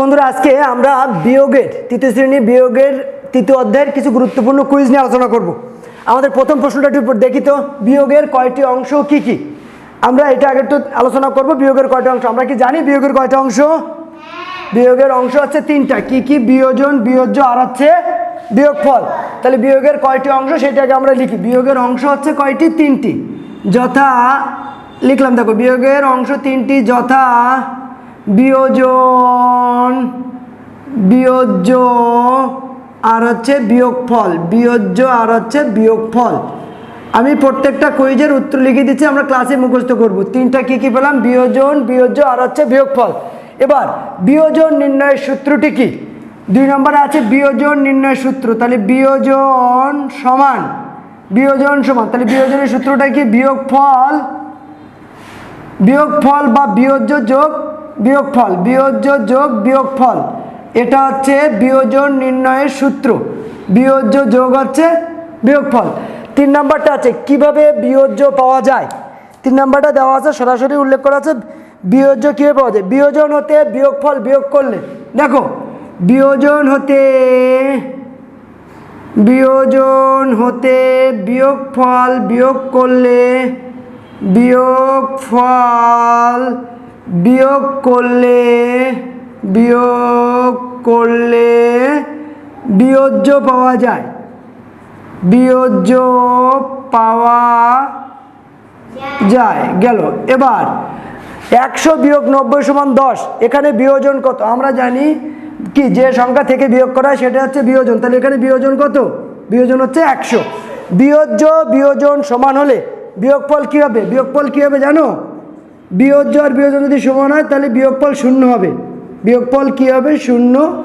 বন্ধুরা, আজকে আমরা বিয়োগের, তৃতীয় শ্রেণি বিয়োগের তৃতীয় অধ্যায়ের কিছু গুরুত্বপূর্ণ কুইজ নিয়ে আলোচনা করব। আমাদের প্রথম প্রশ্নটা একটু দেখি তো, বিয়োগের কয়টি অংশ কি কি? আমরা এটা আগে একটু আলোচনা করব, বিয়োগের কয়টি অংশ। আমরা কি জানি বিয়োগের কয়টা অংশ? বিয়োগের অংশ হচ্ছে তিনটা। কি কি বিয়োজন, বিয়োজ্য আর হচ্ছে বিয়োগফল। তাহলে বিয়োগের কয়টি অংশ সেটাকে আমরা লিখি। বিয়োগের অংশ হচ্ছে কয়টি? তিনটি। যথা, লিখলাম দেখো, বিয়োগের অংশ তিনটি, যথা বিয়োজন, বিয়োজ্য আর হচ্ছে বিয়োগফল, বিয়োজ্য আর হচ্ছে বিয়োগফল। আমি প্রত্যেকটা কুইজের উত্তর লিখে দিচ্ছি, আমরা ক্লাসে মুখস্থ করব। তিনটা কি কি পেলাম? বিয়োজন, বিয়োজ্য আর হচ্ছে বিয়োগফল। এবার, বিয়োজন নির্ণয়ের সূত্রটি কি? দুই নম্বরে আছে বিয়োজন নির্ণয়ের সূত্র, তাহলে বিয়োজন সমান বিয়োজন সমান, তাহলে বিয়োজনের সূত্রটা কি? বিয়োগফল বিয়োগফল বা বিয়োজ্য যোগ বিয়োগফল, বিয়োজ্য যোগ বিয়োগফল। এটা হচ্ছে বিয়োজন নির্ণয়ের সূত্র। বিয়োজ্য যোগ হচ্ছে বিয়োগফল। তিন নাম্বারটা আছে, কীভাবে বিয়োজ্য পাওয়া যায়? তিন নাম্বারটা দেওয়া আছে, সরাসরি উল্লেখ করা আছে, বিয়োজ্য কীভাবে পাওয়া যায়? বিয়োজন হতে বিয়োগফল বিয়োগ করলে। দেখো, বিয়োজন হতে বিয়োজন হতে বিয়োগফল বিয়োগ করলে বিয়োগফল বিয়োগ করলে বিয়োগ করলে বিয়োজ্য পাওয়া যায়। বিয়োজ্য পাওয়া যায়। গেল। এবার একশো বিয়োগ নব্বই সমান দশ, এখানে বিয়োজন কত? আমরা জানি কি, যে সংখ্যা থেকে বিয়োগ করা হয় সেটা হচ্ছে বিয়োজন। তাহলে এখানে বিয়োজন কত? বিয়োজন হচ্ছে একশো। বিয়োজ্য বিয়োজন সমান হলে বিয়োগফল কী হবে? বিয়োগফল কী হবে জানো? বিয়োজ্য আর বিয়োজন যদি সমান হয়, তাহলে বিয়োগফল শূন্য হবে। বিয়োগফল কী হবে? শূন্য।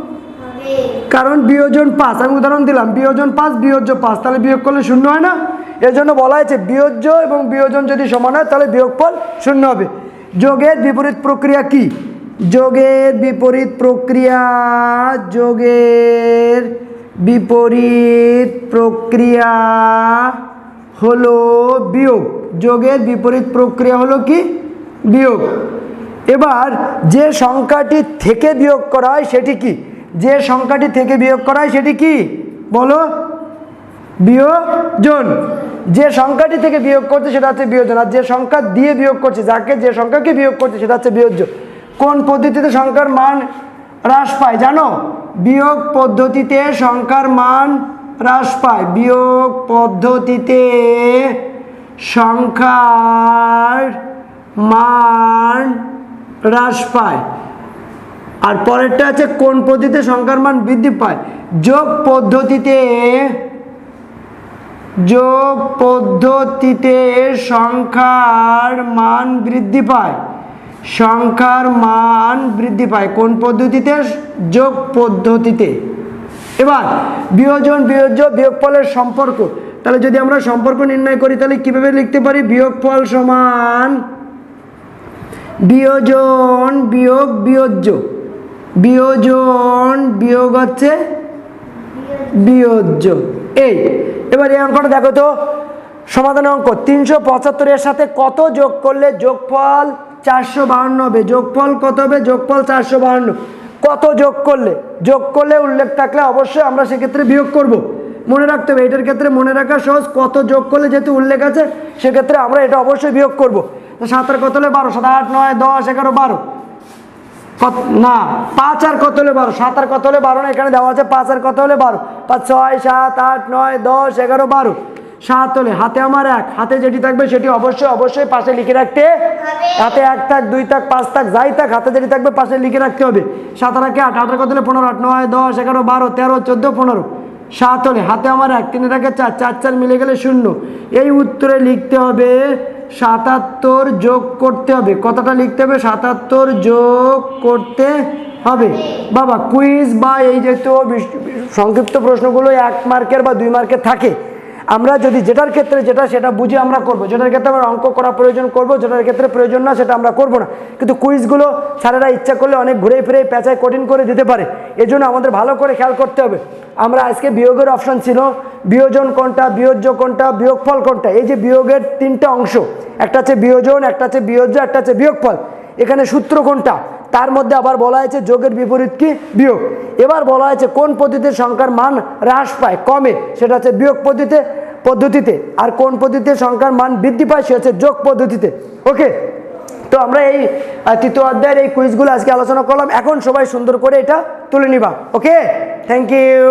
কারণ বিয়োজন পাঁচ, আমি উদাহরণ দিলাম, বিয়োজন পাঁচ, বিয়োজ্য পাঁচ, তাহলে বিয়োগ করলে শূন্য হয় না? এর জন্য বলা হয়েছে বিয়োজ্য এবং বিয়োজন যদি সমান হয়, তাহলে বিয়োগফল শূন্য হবে। যোগের বিপরীত প্রক্রিয়া কি? যোগের বিপরীত প্রক্রিয়া, যোগের বিপরীত প্রক্রিয়া হলো বিয়োগ। যোগের বিপরীত প্রক্রিয়া হলো কি? বিয়োগ। এবার যে সংখ্যাটি থেকে বিয়োগ করা হয় সেটি কি? যে সংখ্যাটি থেকে বিয়োগ করা হয় সেটি কি? বলো। বিয়োজন। যে সংখ্যাটি থেকে বিয়োগ করছে সেটা হচ্ছে বিয়োজন। আর যে সংখ্যা দিয়ে বিয়োগ করছে, যাকে যে সংখ্যাকে বিয়োগ করছে সেটা হচ্ছে বিয়োজ্য। কোন পদ্ধতিতে সংখ্যার মান হ্রাস পায় জানো? বিয়োগ পদ্ধতিতে সংখ্যার মান হ্রাস পায়। বিয়োগ পদ্ধতিতে সংখ্যার মান হ্রাস পায়। আর পরেরটা আছে, কোন পদ্ধতিতে সংখ্যার মান বৃদ্ধি পায়? যোগ পদ্ধতিতে যোগ পদ্ধতিতে সংখ্যার মান বৃদ্ধি পায়। সংখ্যার মান বৃদ্ধি পায়। কোন পদ্ধতিতে? যোগ পদ্ধতিতে। এবার, বিয়োজন, বিয়োজ্য, বিয়োগফলের সম্পর্ক। তাহলে যদি আমরা সম্পর্ক নির্ণয় করি, তাহলে কীভাবে লিখতে পারি? বিয়োগফল সমান বিয়োজন, বিয়োগ, বিয়োজ্য। বিয়োজন, বিয়োগ হচ্ছে বিয়োজ্য। এই, এবার এই অঙ্কটা দেখো তো। সমাধান অঙ্ক, তিনশো পঁচাত্তরের সাথে কত যোগ করলে যোগফল চারশো বাহান্ন হবে? যোগফল কত হবে? যোগফল চারশো বাহান্ন। কত যোগ করলে? যোগ করলে উল্লেখ থাকলে অবশ্যই আমরা সেক্ষেত্রে বিয়োগ করব। মনে রাখতে হবে, এটার ক্ষেত্রে মনে রাখা সহজ। কত যোগ করলে যেহেতু উল্লেখ আছে, সেক্ষেত্রে আমরা এটা অবশ্যই বিয়োগ করব। সাত আর কত হলে বারো? সাত আট নয় দশ এগারো বারো। কত না পাঁচ আর কত হলে বারো? সাত আর কত হলে বারো না? এখানে দেওয়া আছে পাঁচ আর কত হলে বারো। পাঁচ ছয় সাত আট নয় দশ এগারো বারো। সাত হলে হাতে আমার এক। হাতে যেটি থাকবে সেটি অবশ্যই অবশ্যই পাশে লিখে রাখতে হাতে এক থাক দুই থাক পাঁচ থাক যাই থাক হাতে যেটি থাকবে পাশে লিখে রাখতে হবে। সাত আর একে আট আট আর কত হলে পনেরো? আট নয় দশ এগারো বারো তেরো চোদ্দ পনেরো। সাত হলে হাতে আমার এক তিন থাকে চার চার চার মিলে গেলে শূন্য। এই উত্তরে লিখতে হবে সাতাত্তর যোগ করতে হবে। কথাটা লিখতে হবে, সাতাত্তর যোগ করতে হবে। বাবা কুইজ বা এই যেহেতু সংক্ষিপ্ত প্রশ্নগুলো এক মার্কের বা দুই মার্কের থাকে। আমরা যদি যেটার ক্ষেত্রে যেটা, সেটা বুঝে আমরা করব। যেটার ক্ষেত্রে আমরা অঙ্ক করা প্রয়োজন করব, যেটার ক্ষেত্রে প্রয়োজন না, সেটা আমরা করব না। কিন্তু কুইজগুলো স্যারেরা ইচ্ছা করলে অনেক ঘুরে ফিরে পেঁচায় কঠিন করে দিতে পারে। এজন্য আমাদের ভালো করে খেয়াল করতে হবে। আমরা আজকে বিয়োগের অপশন ছিল বিয়োজন কোনটা, বিয়োজ্য কোনটা, বিয়োগফল কোনটা? এই যে বিয়োগের তিনটা অংশ, একটা হচ্ছে বিয়োজন, একটা হচ্ছে বিয়োজ্য, একটা হচ্ছে বিয়োগফল। এখানে সূত্র কোনটা? তার মধ্যে আবার বলা হয়েছে যোগের বিপরীত কি? বিয়োগ। এবার বলা হয়েছে কোন পদ্ধতিতে সংখ্যার মান হ্রাস পায়? কমে। সেটা হচ্ছে বিয়োগ পদ্ধতিতে পদ্ধতিতে। আর কোন পদ্ধতিতে সংখ্যার মান বৃদ্ধি পায়? সে হচ্ছে যোগ পদ্ধতিতে। ওকে তো আমরা এই তৃতীয় অধ্যায়ের এই কুইজগুলো আজকে আলোচনা করলাম। এখন সবাই সুন্দর করে এটা তুলে নিবা। Okay thank you